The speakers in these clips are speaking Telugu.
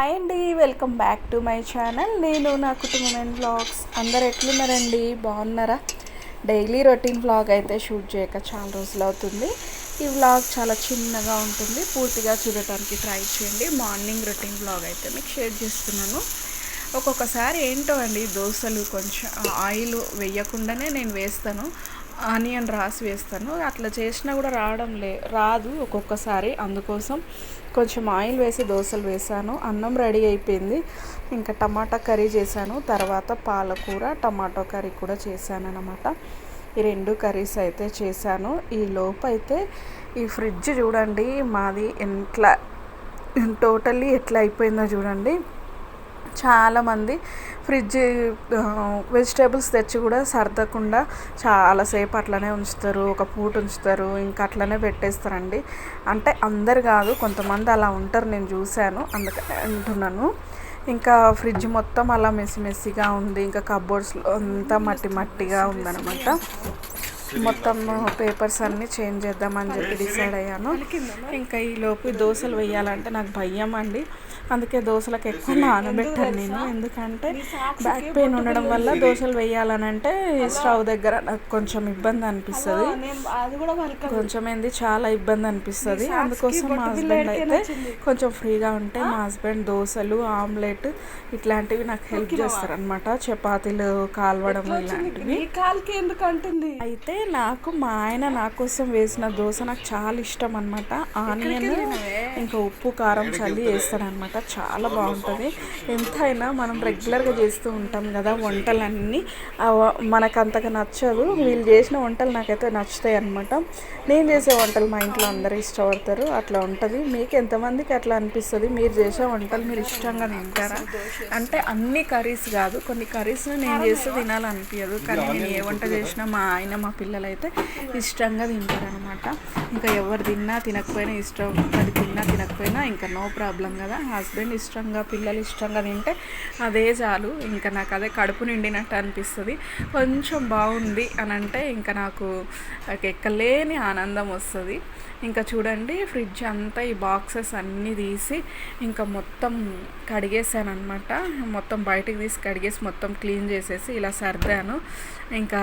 హాయ్ అండి welcome back to my channel నేను నా కుటుంబం అండ్ బ్లాగ్స్ అందరు ఎట్లున్నారండి? బాగున్నారా? డైలీ రొటీన్ బ్లాగ్ అయితే షూట్ చేయక చాలా రోజులు అవుతుంది. ఈ వ్లాగ్ చాలా చిన్నగా ఉంటుంది. పూర్తిగా చూడటానికి ట్రై చేయండి. మార్నింగ్ రొటీన్ బ్లాగ్ అయితే మీకు షేర్ చేస్తున్నాను. ఒక్కొక్కసారి ఏంటో అండి దోశలు కొంచెం ఆయిల్ వేయకుండానే నేను వేస్తాను. ఆనియన్ రాసి వేస్తాను. అట్లా చేసినా కూడా రావడం లే రాదు ఒక్కొక్కసారి. అందుకోసం కొంచెం ఆయిల్ వేసి దోశలు వేసాను. అన్నం రెడీ అయిపోయింది. ఇంకా టమాటా కర్రీ చేశాను. తర్వాత పాలకూర టమాటో కర్రీ కూడా చేశాను అనమాట ఈ రెండు కర్రీస్ అయితే చేశాను. ఈ లోపైతే ఈ ఫ్రిడ్జ్ చూడండి. మాది ఎట్లా టోటల్లీ ఎట్లా అయిపోయిందో చూడండి. చాలామంది ఫ్రిడ్జ్ వెజిటేబుల్స్ తెచ్చి కూడా సర్దకుండా చాలాసేపు అట్లనే ఉంచుతారు ఒక పూట ఉంచుతారు ఇంకా అట్లనే పెట్టేస్తారండి. అంటే అందరు కాదు కొంతమంది అలా ఉంటారు నేను చూశాను అందుకని అంటున్నాను. ఇంకా ఫ్రిడ్జ్ మొత్తం అలా మెస్సి మెస్సిగా ఉంది ఇంకా కబోర్డ్స్లో అంతా మట్టి మట్టిగా ఉందన్నమాట. మొత్తం పేపర్స్ అన్నీ చేంజ్ చేద్దామని చెప్పి డిసైడ్ అయ్యాను. ఇంకా ఈ లోపు దోశలు వేయాలంటే నాకు భయం అండి. అందుకే దోశలకు ఎక్కువ నానబెట్టాను నేను. ఎందుకంటే బ్యాక్ పెయిన్ ఉండడం వల్ల దోశలు వేయాలని అంటే స్టవ్ దగ్గర నాకు కొంచెం ఇబ్బంది అనిపిస్తుంది. కొంచెం ఏంది చాలా ఇబ్బంది అనిపిస్తుంది. అందుకోసం మా హస్బెండ్ అయితే కొంచెం ఫ్రీగా ఉంటే మా హస్బెండ్ దోశలు ఆమ్లెట్ ఇట్లాంటివి నాకు హెల్ప్ చేస్తారనమాట చపాతీలు కాల్వడం ఇలాంటివి. కాలుకి ఎందుకు అంటుంది? అయితే నాకు మా ఆయన నా కోసం వేసిన దోశ నాకు చాలా ఇష్టం అనమాట ఆనియన్ ఇంకా ఉప్పు కారం చల్లి వేస్తాడనమాట చాలా బాగుంటుంది. ఎంతైనా మనం రెగ్యులర్గా చేస్తూ ఉంటాం కదా వంటలన్నీ. మనకు అంతగా నచ్చదు. వీళ్ళు చేసిన వంటలు నాకైతే నచ్చుతాయి అనమాట నేను చేసే వంటలు మా ఇంట్లో అందరూ ఇష్టపడతారు. అట్లా ఉంటుంది. మీకు ఎంతమందికి అట్లా అనిపిస్తుంది? మీరు చేసే వంటలు మీరు ఇష్టంగా తింటారా? అంటే అన్ని కర్రీస్ కాదు. కొన్ని కర్రీస్ నేను చేస్తే తినాలనిపించదు కానీ నేను ఏ వంట చేసినా మా ఆయన మా పిల్లలు అయితే ఇష్టంగా తింటారనమాట ఇంకా ఎవరు తిన్నా తినకపోయినా ఇష్టం అది తిన్నా తినకపోయినా ఇంకా నో ప్రాబ్లం కదా. హస్బెండ్ ఇష్టంగా పిల్లలు ఇష్టంగా తింటే అదే చాలు. ఇంకా నాకు అదే కడుపు నిండినట్టు అనిపిస్తుంది. కొంచెం బాగుంది అని అంటే ఇంకా నాకు ఎక్కలేని ఆనందం వస్తుంది. ఇంకా చూడండి ఫ్రిడ్జ్ అంతా ఈ బాక్సెస్ అన్నీ తీసి ఇంకా మొత్తం కడిగేసాను అనమాట మొత్తం బయటకు తీసి కడిగేసి మొత్తం క్లీన్ చేసేసి ఇలా సర్దాను. ఇంకా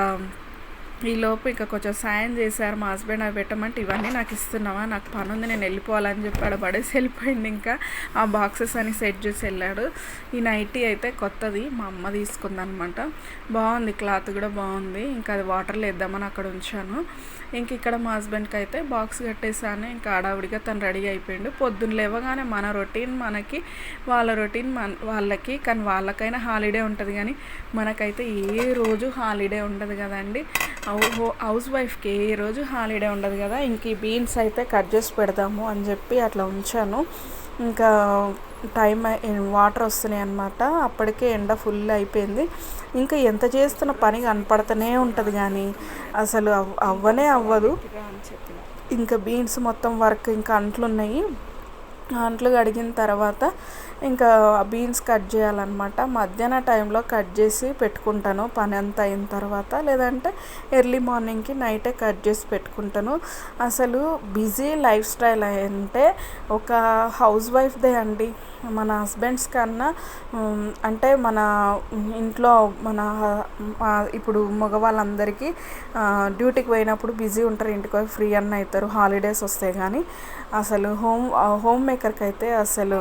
ఈలోపు ఇంకా కొంచెం సాయం చేశారు మా హస్బెండ్ అవి పెట్టమంటే ఇవన్నీ నాకు ఇస్తున్నావా? నాకు పని ఉంది నేను వెళ్ళిపోవాలని చెప్పాడు పడేసి వెళ్ళిపోయింది ఇంకా. ఆ బాక్సెస్ అని సెట్ చేసి వెళ్ళాడు. ఈ నైటీ అయితే కొత్తది మా అమ్మ తీసుకుందనమాట. బాగుంది క్లాత్ కూడా బాగుంది. ఇంకా అది వాటర్లో వేద్దామని అక్కడ ఉంచాను. ఇంక ఇక్కడ మా హస్బెండ్కి అయితే బాక్స్ కట్టేసాను ఇంకా ఆడావిడిగా తను రెడీ అయిపోయిండు. పొద్దున్న లేవగానే మన రొటీన్ మనకి వాళ్ళ రొటీన్ మన వాళ్ళకి. కానీ వాళ్ళకైనా హాలిడే ఉంటుంది కానీ మనకైతే ఏ రోజు హాలిడే ఉండదు కదండి. హౌస్ వైఫ్కి ఏ రోజు హాలిడే ఉండదు కదా ఇంక ఈ బీన్స్ అయితే కట్ చేసి పెడదాము అని చెప్పి అట్లా ఉంచాను. ఇంకా టైం వాటర్ వస్తున్నాయి అన్నమాట అప్పటికే ఎండ ఫుల్ అయిపోయింది. ఇంకా ఎంత చేస్తున్న పని కనపడుతూనే ఉంటుంది కానీ అసలు అవ్- అవ్వనే అవ్వదు. ఇంకా బీన్స్ మొత్తం వర్క్ ఇంకా అంట్లు ఉన్నాయి అంట్లు కడిగిన తర్వాత ఇంకా బీన్స్ కట్ చేయాలన్నమాట. మధ్యాహ్న టైంలో కట్ చేసి పెట్టుకుంటాను. పని అంతా అయిన తర్వాత లేదంటే ఎర్లీ మార్నింగ్కి నైటే కట్ చేసి పెట్టుకుంటాను. అసలు బిజీ లైఫ్ స్టైల్ అంటే ఒక హౌస్ వైఫ్దే అండి. మన హస్బెండ్స్ కన్నా అంటే మన ఇంట్లో మన ఇప్పుడు మగవాళ్ళందరికీ డ్యూటీకి పోయినప్పుడు బిజీ ఉంటారు. ఇంటికి ఫ్రీ అన్న అవుతారు. హాలిడేస్ వస్తాయి కానీ అసలు హోమ్ హోమ్ మేకర్కి అయితే అసలు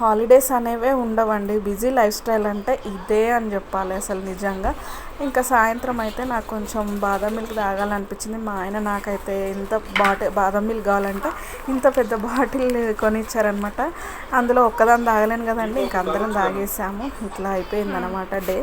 హాలిడేస్ అనేవే ఉండవండి. బిజీ లైఫ్ స్టైల్ అంటే ఇదే అని చెప్పాలి అసలు నిజంగా. ఇంకా సాయంత్రం అయితే నాకు కొంచెం బాదం మిల్క్ తాగాలనిపించింది. మా ఆయన నాకైతే ఎంత బాటిల్ బాదం మిల్క్ కావాలంటే ఇంత పెద్ద బాటిల్ కొనిచ్చారనమాట అందులో ఒక్కదాన్ని తాగలేను కదండి ఇంక అందరం తాగేసాము. ఇట్లా అయిపోయింది అనమాట డే.